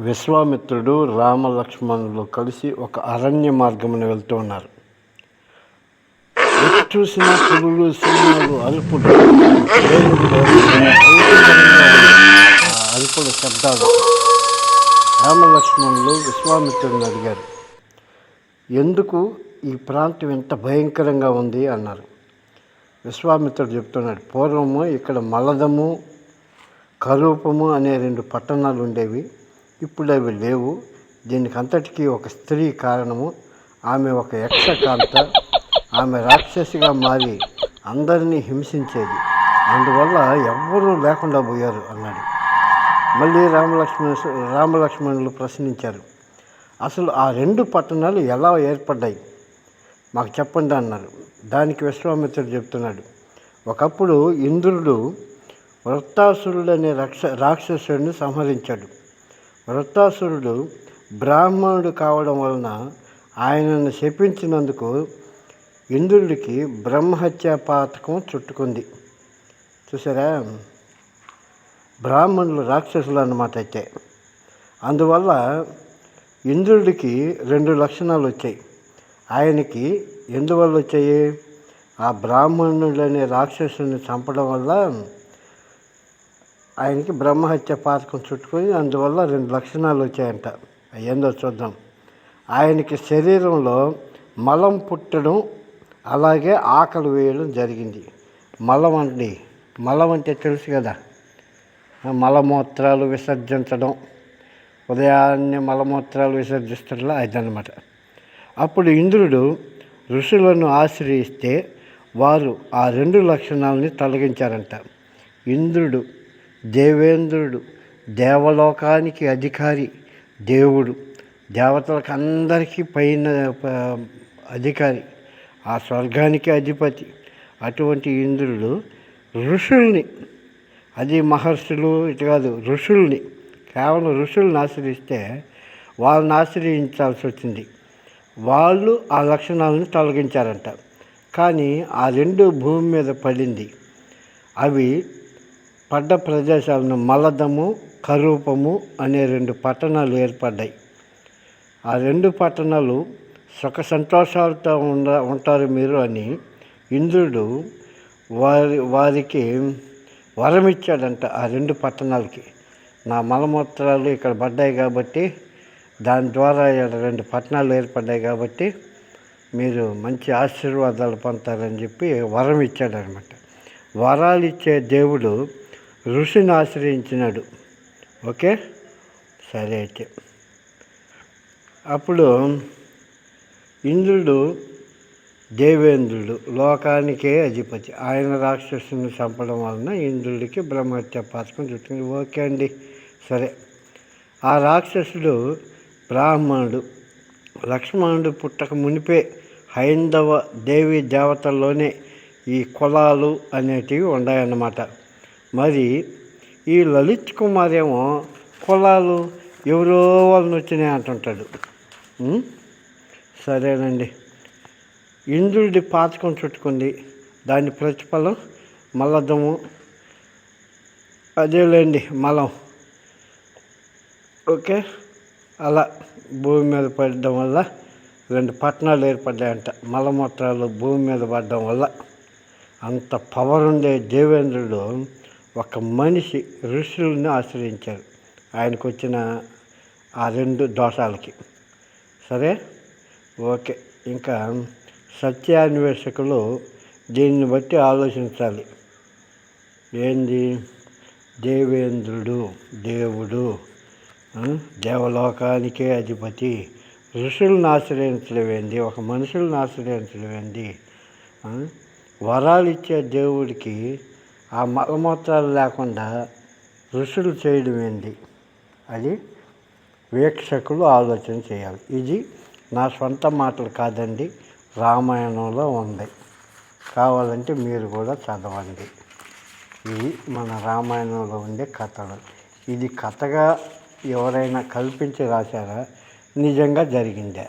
విశ్వామిత్రుడు రామలక్ష్మణులు కలిసి ఒక అరణ్య మార్గమును వెళ్తూ ఉన్నారు. చూసిన పులులు సినిమాలు అరుపులు అరుపుల శబ్దాలు. రామలక్ష్మణులు విశ్వామిత్రుడిని అడిగారు ఎందుకు ఈ ప్రాంతం ఎంత భయంకరంగా ఉంది? అన్నారు. విశ్వామిత్రుడు చెప్తున్నాడు పూర్వము ఇక్కడ మలదము కరూపము అనే రెండు పట్టణాలు ఉండేవి. ఇప్పుడు అవి లేవు. దీనికి అంతటికీ ఒక స్త్రీ కారణము. ఆమె ఒక యక్షకాంత ఆమె రాక్షసిగా మారి అందరినీ హింసించేది. అందువల్ల ఎవ్వరూ లేకుండా పోయారు అన్నాడు. మళ్ళీ రామలక్ష్మణ రామలక్ష్మణులు ప్రశ్నించారు. అసలు ఆ రెండు పట్టణాలు ఎలా ఏర్పడ్డాయి? మాకు చెప్పండి అన్నారు. దానికి విశ్వామిత్రుడు చెప్తున్నాడు. ఒకప్పుడు ఇంద్రుడు వృత్తాసురుడు అనే రక్ష రాక్షసుడిని సంహరించాడు. వృత్తాసురుడు బ్రాహ్మణుడు కావడం వలన ఆయనను శపించినందుకు ఇంద్రుడికి బ్రహ్మహత్యా పాతకం చుట్టుకుంది. చూసారా? బ్రాహ్మణులు రాక్షసులు అన్నమాట అయితే. అందువల్ల ఇంద్రుడికి రెండు లక్షణాలు వచ్చాయి. ఆయనకి ఎందువల్ల వచ్చాయి? ఆ బ్రాహ్మణుడు అనే రాక్షసుని చంపడం వల్ల ఆయనకి బ్రహ్మహత్య పాతకం చుట్టుకొని అందువల్ల రెండు లక్షణాలు వచ్చాయంట. ఏందో చూద్దాం. ఆయనకి శరీరంలో మలం పుట్టడం అలాగే ఆకలి వేయడం జరిగింది. మలం అండి. మలం అంటే తెలుసు కదా. మలమూత్రాలు విసర్జించడం. ఉదయాన్నే మలమూత్రాలు విసర్జిస్తడంలో అదనమాట అప్పుడు ఇంద్రుడు ఋషులను ఆశ్రయిస్తే వారు ఆ రెండు లక్షణాలని తొలగించారంట. ఇంద్రుడు దేవేంద్రుడు దేవలోకానికి అధికారి దేవుడు. దేవతలకు అందరికీ పైన అధికారి ఆ స్వర్గానికి అధిపతి. అటువంటి ఇంద్రుడు ఋషుల్ని అది మహర్షులు ఇటు కాదు ఋషుల్ని కేవలం ఋషుల్ని ఆశ్రయిస్తే వాళ్ళని ఆశ్రయించాల్సి వచ్చింది. వాళ్ళు ఆ లక్షణాలను తొలగించారంట. కానీ ఆ రెండు భూమి మీద పడింది. అవి పడ్డ ప్రదేశాలను మలదము కరూపము అనే రెండు పట్టణాలు ఏర్పడ్డాయి. ఆ రెండు పట్టణాలు సుఖ సంతోషాలతో ఉండ ఉంటారు మీరు అని ఇంద్రుడు వారి వారికి వరం ఇచ్చాడంట ఆ రెండు పట్టణాలకి. నా మలమూత్రాలు ఇక్కడ పడ్డాయి కాబట్టి దాని ద్వారా ఇక్కడ రెండు పట్టణాలు ఏర్పడ్డాయి కాబట్టి మీరు మంచి ఆశీర్వాదాలు పొందుతారని చెప్పి వరం ఇచ్చాడనమాట. వరాలు ఇచ్చే దేవుడు ఋషిని ఆశ్రయించినాడు. ఓకే? సరే అయితే. అప్పుడు ఇంద్రుడు దేవేంద్రుడు లోకానికే అధిపతి. ఆయన రాక్షసుని చంపడం వలన ఇంద్రుడికి బ్రహ్మహత్య పాతకం చుట్టుకుంది ఓకే అండి. సరే. ఆ రాక్షసుడు బ్రాహ్మణుడు. లక్ష్మణుడు పుట్టక మునిపే హైందవ దేవి దేవతల్లోనే ఈ కులాలు అనేటివి ఉన్నాయన్నమాట. మరి ఈ లలిత్ కుమార్ ఏమో కులాలు ఎవరో వాళ్ళని వచ్చినాయి అంటుంటాడు. సరేనండి. ఇంద్రుడి పాతకం చుట్టుకుంది. దాని ప్రతిఫలం మల్లదము అదేలేండి మలం. ఓకే? అలా భూమి మీద పడడం వల్ల రెండు పట్టణాలు ఏర్పడ్డాయంట. మలమూత్రాలు భూమి మీద పడడం వల్ల అంత పవర్ ఉండే దేవేంద్రుడు ఒక మనిషి ఋషుల్ని ఆశ్రయించారు ఆయనకు వచ్చిన ఆ రెండు దోషాలకి. సరే? ఓకే. ఇంకా సత్యాన్వేషకులు దీన్ని బట్టి ఆలోచించాలి. ఏంది? దేవేంద్రుడు దేవుడు దేవలోకానికే అధిపతి. ఋషులను ఆశ్రయించలేవేంది ఒక మనుషులను ఆశ్రయించలేవేంది వరాలు ఇచ్చే దేవుడికి ఆ మలమూత్రాలు లేకుండా ఋషులు చేయడం ఏంటి? అది వీక్షకులు ఆలోచన చేయాలి. ఇది నా సొంత మాటలు కాదండి రామాయణంలో ఉంది. కావాలంటే మీరు కూడా చదవండి. ఇది మన రామాయణంలో ఉండే కథలు. ఇది కథగా ఎవరైనా కల్పించి రాశారా? నిజంగా జరిగిందే?